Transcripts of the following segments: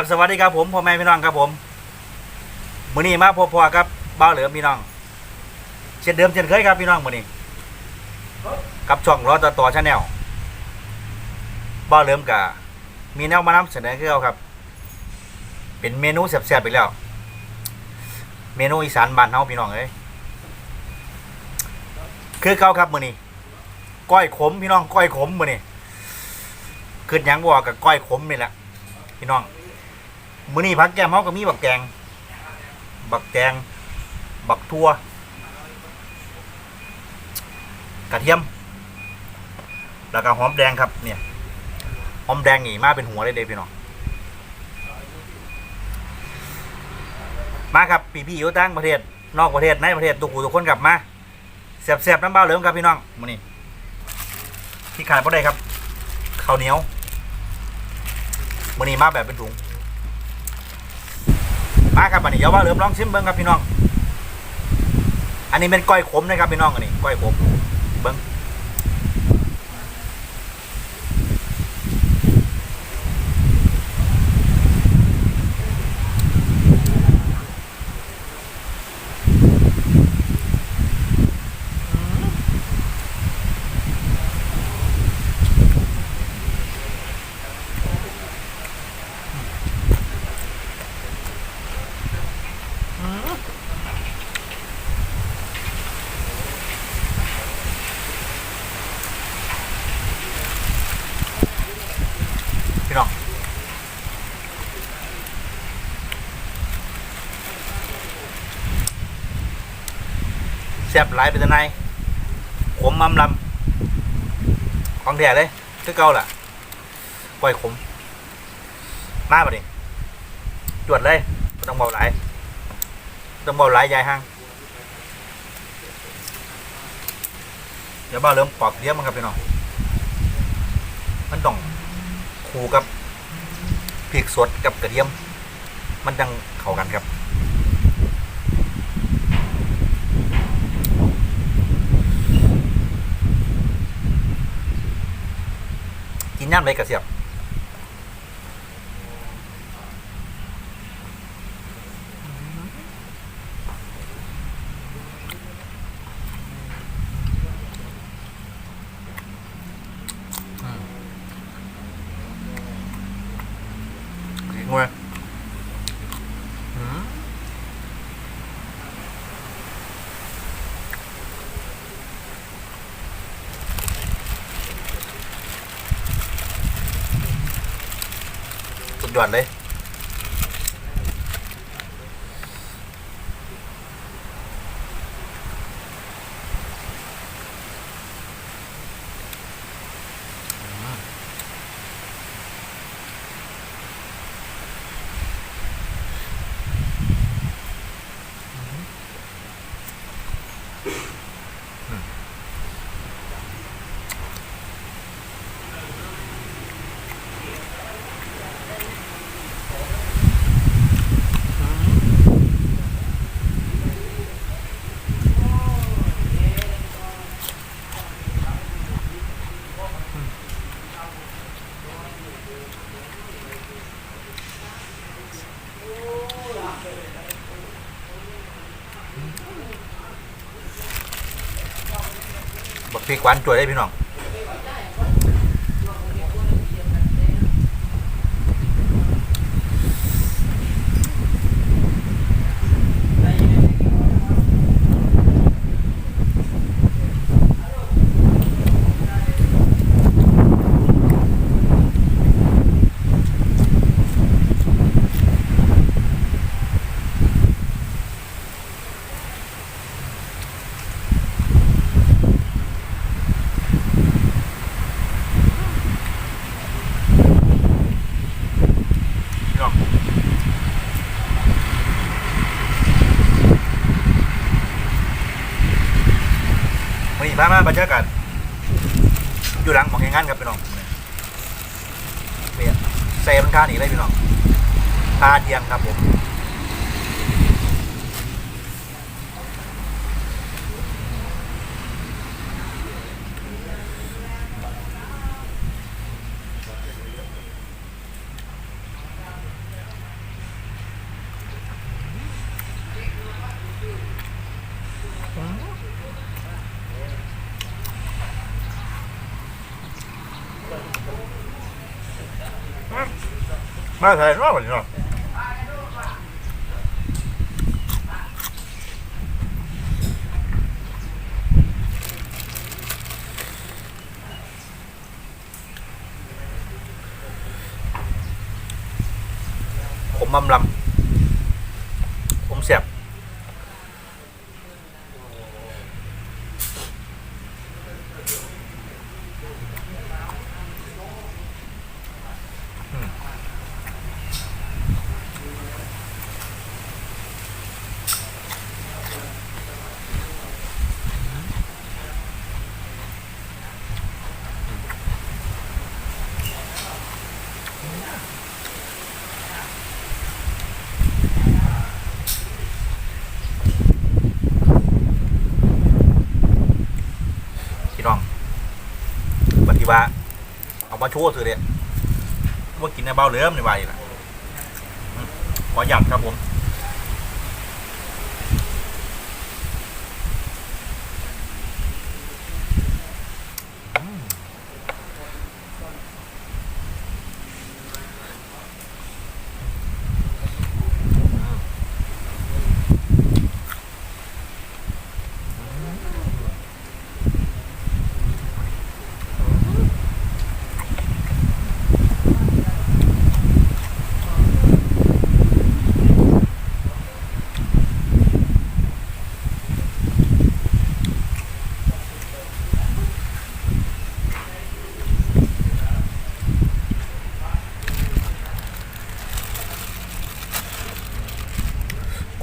บสวัสดีครับผมพ่อแม่พี่น้องครับผมมื้อนี้มาพบพ่อกับบ้าเหลือมพี่น้อง เช่นเดิมเช่นเคยครับพี่น้องมื้อนี้กับช่องรอต่อต่อชาแนลบ้าเหลือมกะมีแนวมานำเสนอคือเอาครับ เป็นเมนูแซ่บๆอีกแล้ว เมนูอีสานบ้านเฮาพี่น้องเอ้ยคือเขาครับมื้อนี้ก้อยขมพี่น้องก้อยขมมื้อนี้ขึ้นยังบ่กับก้อยขมนี่แหละพี่น้อง มื้อนี้พักแก้มเฮาก็มีบักแกงบักแกงบักทั่ว กระเทียม แล้วก็หอมแดงครับ เนี่ย หอมแดงนี่มาเป็นหัวเลยเด้พี่น้อง มาครับพี่พี่อยู่ต่างประเทศ นอกประเทศในประเทศทุกูทุกคนกลับมาเสียบๆน้ำเบ้าเหลิมครับพี่น้องมื้อนี้ที่ขาดบ่ได้ครับข้าวเหนียวมื้อนี้มาแบบเป็นถุง มาครับอันนี้เดี๋ยวว่าเริ่มลองชิมเบิ้งครับพี่น้อง อันนี้เป็นก้อยขมนะครับพี่น้องอันนี้ก้อยขมเบิ้งพี่น้องแซ่บหลายเป็นจังไงขมมำลำของแท้เลยคือเก่าล่ะก้อยขม มาปะดิจวดเลยต้องเบาหลายต้องเบาหลายยายห้างเดี๋ยวบ้าเริ่มปอกเลี้ยมันครับพี่น้องมันต้องคู่กับพริกสดกับกระเทียม มันจังเข้ากันครับ ย่ำเลยกระเสียบ ดยอดเลย พริกหวานจวยได้พี่น้อง บรรยากาศอยู่หลังของแข่งงานครับพี่น้องเนี่ยเซมันค่าหนีเลยพี่น้องตาเทียงครับผม มาใส่เนาะบัดนี้เนาะผมมำลำผมเสียบ พี่น้องปฏิบัติเอา มาโชว์สื่อเด็ว่ากินในเบ้าเหลือมในใบนะขอหยัดครับผม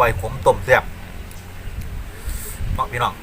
ก้อยขมต้มแซ่บเนาะพี่น้อง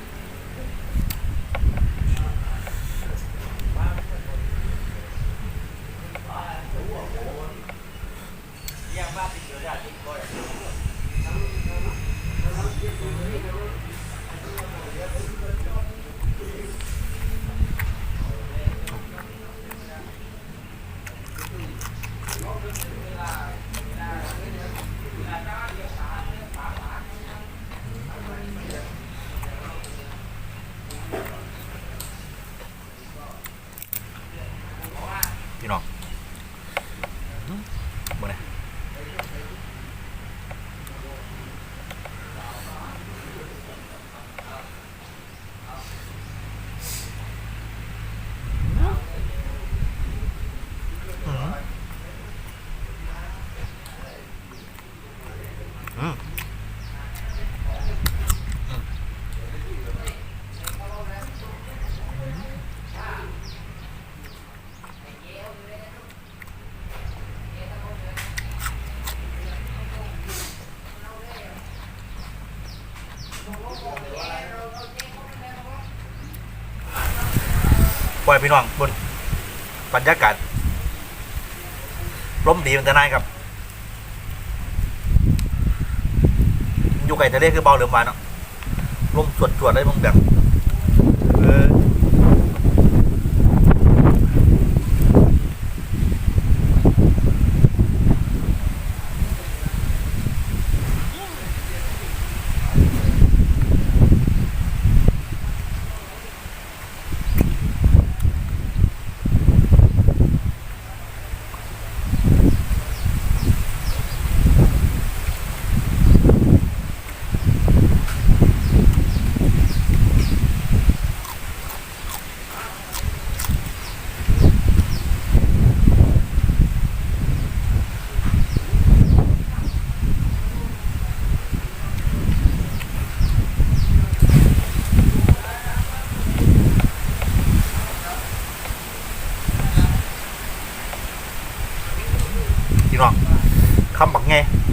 พี่น้องอื้อบ่เนี่ยอื้ออืม ปล่อยพี่น้องบนบรรยากาศลมดีมันจะนายครับ อยู่ไก่ทะเลคือเบาเหลือมหวานเนาะลมสวดสวดๆได้มึงแบบเออพี่น้อง ค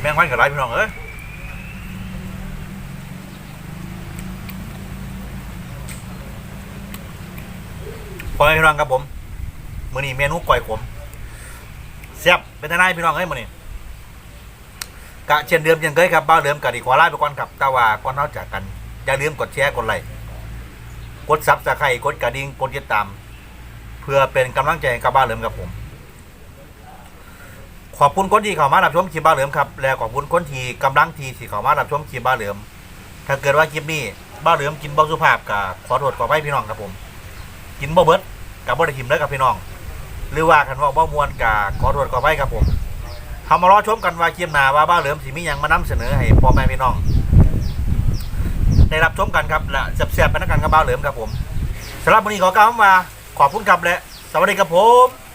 แมงวันกับไรพี่น้องเอ้ยปล่อยพี่น้องครับผมมือนี้เมนูก่อยขมแซ่บเป็นทนายพี่น้องเอ้ยมือนี้กะเช่นเดิมเช่นเคยครับบ้าเหลิมกะดีขอลาไปก่อนครับต่ว่าก่อนเราจากกันอย่าลืมกดแชร์กดไลค์กดซับสไครต์กดกระดิ่งกดติดตาม เพื่อเป็นกำลังใจให้กับบ้าเหลิมครับผม ขอบคุณคนที่เข้ามารับชมคลิปบ้าวเหลิมครับและขอบคุณคนที่กำลังทีที่เข้ามารับชมคลิปบ้าวเหลิมถ้าเกิดว่าคลิปนี้บ้าเหลิมกินบ่สุภาพกะขอโทษขออภัยพี่น้องครับผม กินบ่เบิดกับบ่ได้ทิมเด้อครับพี่น้อง หรือว่ากันว่าบ่มวนกะขอโทษขออภัยครับผมเฮามารอชมกันว่าคลิปหน้าว่าบ้าเหลิมสิมีหยังมานำเสนอให้พ่อแม่พี่น้องได้รับชมกันครับและแซ่บๆไปนักกันกับบ้าเหลิมครับผมสำหรับวันนี้ขอกล่าวคำว่าขอบคุณครับและสวัสดีครับผม